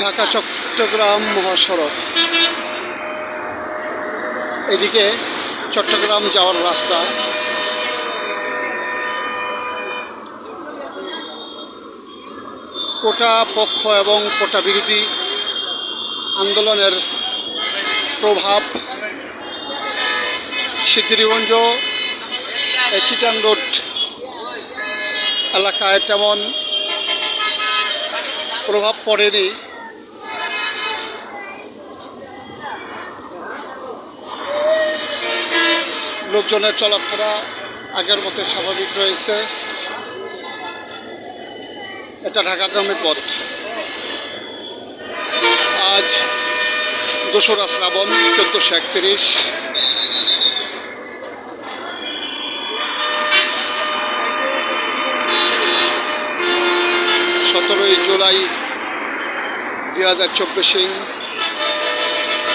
ঢাকা, চট্টগ্রাম মহাসড়ক। এদিকে চট্টগ্রাম যাওয়ার রাস্তা। কোটা পক্ষ এবং কোটা বিরোধী আন্দোলনের প্রভাব সিদ্ধিরগঞ্জ চিটাং রোড এলাকায় তেমন প্রভাব পড়েনি। লোকজনের চলাফেরা আগের মতো স্বাভাবিক রয়েছে। এটা ঢাকাগামী পথ। আজ দোসরা শ্রাবণ, চোদ্দোশো একত্রিশ। সতেরোই জুলাই দুই হাজার চব্বিশে,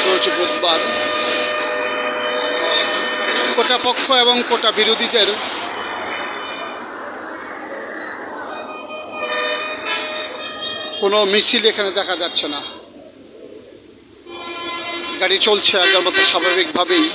রোজ বুধবার। কোটা পক্ষ এবং কোটা বিরোধীদের কোনো মিছিল এখানে দেখা যাচ্ছে না। গাড়ি চলছে, আগের মতো স্বাভাবিকভাবেই।